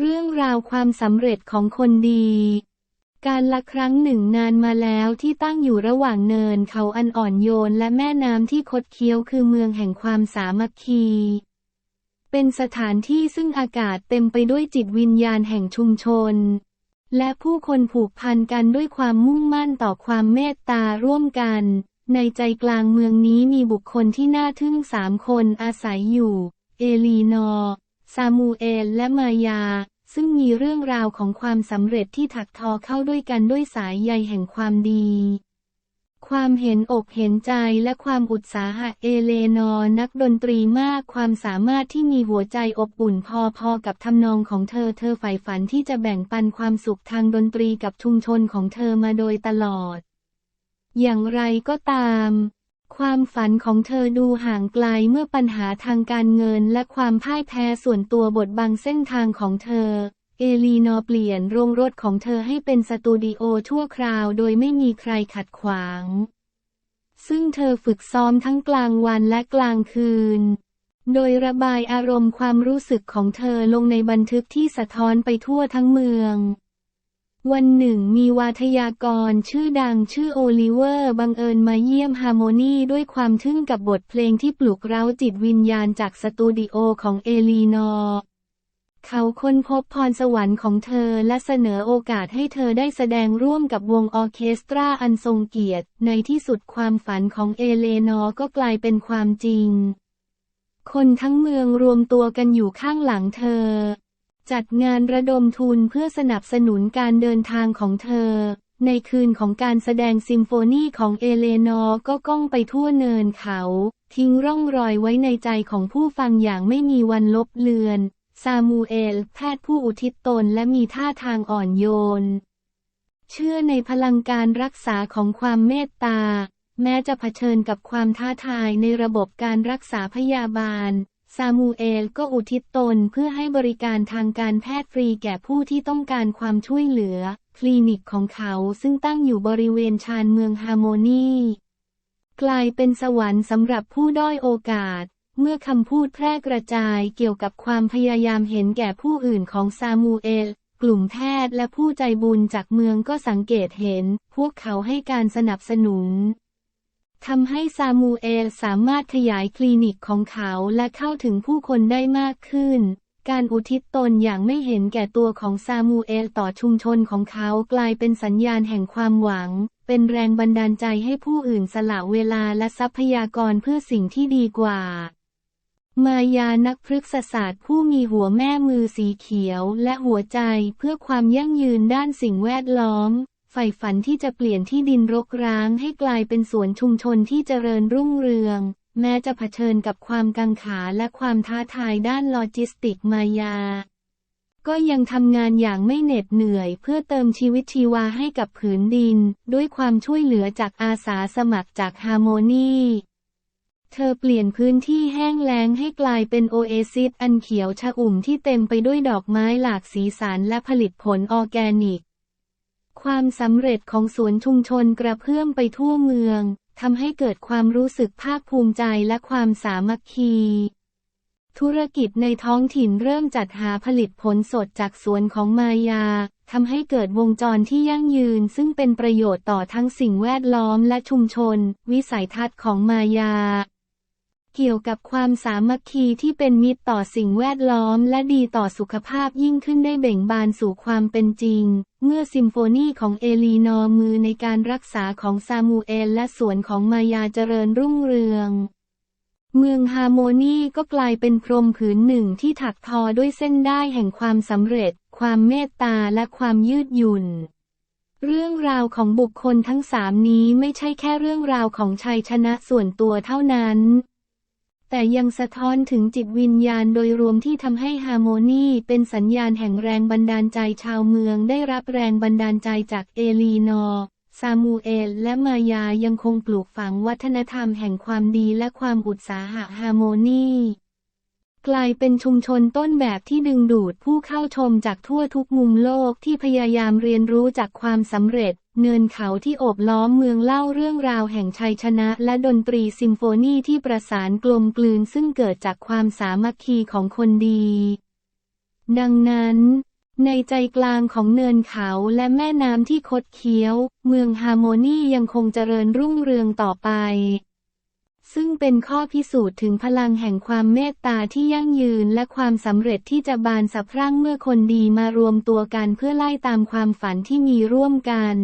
เรื่องราวความสำเร็จของคนดี การละครั้งหนึ่งนานมาแล้วที่ตั้งอยู่ระหว่างเนินเขาอันอ่อนโยนและแม่น้ำที่คดเคี้ยวคือเมืองแห่งความสามัคคี เป็นสถานที่ซึ่งอากาศเต็มไปด้วยจิตวิญญาณแห่งชุมชน และผู้คนผูกพันกันด้วยความมุ่งมั่นต่อความเมตตาร่วมกัน ในใจกลางเมืองนี้มีบุคคลที่น่าทึ่งสามคนอาศัยอยู่ เอลีนอร์ ซามูเอลและมายา ซึ่งมีเรื่องราวของความสำเร็จที่ถักทอเข้าด้วยกันด้วยสายใยแห่งความดี ความเห็นอกเห็นใจและความอุตสาหะเอเลนอร์นักดนตรีมากความสามารถที่มีหัวใจอบอุ่นพอๆกับทำนองของเธอ เธอใฝ่ฝันที่จะแบ่งปันความสุขทางดนตรีกับชุมชนของเธอมาโดยตลอด อย่างไรก็ตาม ความฝันของเธอดูห่างไกลเมื่อปัญหาทางการเงินและความพ่ายแพ้ส่วนตัวบทบังเส้นทางของเธอ เอลีนอเปลี่ยนโรงรถของเธอให้เป็นสตูดิโอชั่วคราวโดยไม่มีใครขัดขวาง ซึ่งเธอฝึกซ้อมทั้งกลางวันและกลางคืน โดยระบายอารมณ์ความรู้สึกของเธอลงในบันทึกที่สะท้อนไปทั่วทั้งเมือง วันหนึ่งมีวาทยากรชื่อดังชื่อโอลิเวอร์ บังเอิญมาเยี่ยมฮาร์โมนีด้วยความทึ่งกับบทเพลงที่ปลุกเร้าจิตวิญญาณจากสตูดิโอของเอลีนอร์เขาค้นพบพรสวรรค์ของเธอและเสนอโอกาสให้เธอได้แสดงร่วมกับวงออเคสตราอันทรงเกียรติ ในที่สุดความฝันของเอเลนอร์ก็กลายเป็นความจริง คนทั้งเมืองรวมตัวกันอยู่ข้างหลังเธอ จัดงานระดมทุนเพื่อสนับสนุนการเดินทางของเธอ ในคืนของการแสดงซิมโฟนีของเอเลนอร์ก็ก้องไปทั่วเนินเขา ทิ้งร่องรอยไว้ในใจของผู้ฟังอย่างไม่มีวันลบเลือน ซามูเอล แพทย์ผู้อุทิศตนและมีท่าทางอ่อนโยน เชื่อในพลังการรักษาของความเมตตา แม้จะเผชิญกับความท้าทายในระบบการรักษาพยาบาล ซามูเอลก็อุทิศตนเพื่อให้บริการทางการแพทย์ฟรีแก่ผู้ที่ต้องการความช่วยเหลือ คลินิกของเขาซึ่งตั้งอยู่บริเวณชานเมืองฮาร์โมนีกลายเป็นสวรรค์สำหรับผู้ด้อยโอกาส เมื่อคำพูดแพร่กระจายเกี่ยวกับความพยายามเห็นแก่ผู้อื่นของซามูเอล กลุ่มแพทย์และผู้ใจบุญจากเมืองก็สังเกตเห็น พวกเขาให้การสนับสนุน ทำให้ซามูเอลสามารถขยายคลินิกของเขาและเข้าถึงผู้คนได้มากขึ้น การอุทิศตนอย่างไม่เห็นแก่ตัวของซามูเอลต่อชุมชนของเขากลายเป็นสัญญาณแห่งความหวัง เป็นแรงบันดาลใจให้ผู้อื่นสละเวลาและทรัพยากรเพื่อสิ่งที่ดีกว่า มายานักพฤกษศาสตร์ผู้มีหัวแม่มือสีเขียวและหัวใจเพื่อความยั่งยืนด้านสิ่งแวดล้อม ใฝ่ฝันที่จะเปลี่ยนที่ดินรกร้างให้กลายเป็นสวนชุมชนที่เจริญรุ่งเรือง แม้จะเผชิญกับความกังขาและความท้าทายด้านโลจิสติกมายา ก็ยังทำงานอย่างไม่เหน็ดเหนื่อย เพื่อเติมชีวิตชีวาให้กับผืนดิน ด้วยความช่วยเหลือจากอาสาสมัครจากฮาร์โมนีเธอเปลี่ยนพื้นที่แห้งแล้งให้กลายเป็นโอเอซิสอันเขียวชอุ่มที่เต็มไปด้วยดอกไม้หลากสีสันและผลิตผลออร์แกนิก ความสำเร็จของสวนชุมชนกระเพื่อมไปทั่วเมืองทำให้เกิดความรู้สึกภาคภูมิใจและความสามัคคี ธุรกิจในท้องถิ่นเริ่มจัดหาผลิตผลสดจากสวนของมายาทำให้เกิดวงจรที่ยั่งยืน ซึ่งเป็นประโยชน์ต่อทั้งสิ่งแวดล้อมและชุมชน วิสัยทัศน์ของมายา เกี่ยวกับความสามัคคีที่เป็นมิตรต่อสิ่งแวดล้อมและดีต่อสุขภาพยิ่งขึ้นได้เบ่งบานสู่ความเป็นจริง เมื่อซิมโฟนีของเอลีนอร์มือในการรักษาของซามูเอลและสวนของมายาเจริญรุ่งเรือง เมืองฮาร์โมนีก็กลายเป็นพรมผืนหนึ่งที่ถักทอด้วยเส้นได้แห่งความสำเร็จ ความเมตตาและความยืดหยุ่นเรื่องราวของบุคคลทั้งสามนี้ไม่ใช่แค่เรื่องราวของชัยชนะส่วนตัวเท่านั้น แต่ยังสะท้อนถึงจิตวิญญาณโดยรวมที่ทำให้ฮาร์โมนีเป็นสัญญาณแห่งแรงบันดาลใจชาวเมืองได้รับแรงบันดาลใจจากเอลีนอร์ซามูเอลและมายายังคงปลูกฝังวัฒนธรรมแห่งความดีและความอุตสาหะฮาร์โมนี กลายเป็นชุมชนต้นแบบที่ดึงดูดผู้เข้าชมจากทั่วทุกมุมโลกที่พยายามเรียนรู้จากความสำเร็จ เนินเขาที่โอบล้อมเมืองเล่าเรื่องราวแห่งชัยชนะ และดนตรีซิมโฟนีที่ประสานกลมกลืนซึ่งเกิดจากความสามัคคีของคนดี ดังนั้นในใจกลางของเนินเขาและแม่น้ำที่คดเคี้ยว เมืองฮาร์โมนียังคงเจริญรุ่งเรืองต่อไป ซึ่งเป็นข้อพิสูจน์ถึงพลังแห่งความเมตตาที่ยั่งยืนและความสำเร็จที่จะบานสะพรั่งเมื่อคนดีมารวมตัวกันเพื่อไล่ตามความฝันที่มีร่วมกัน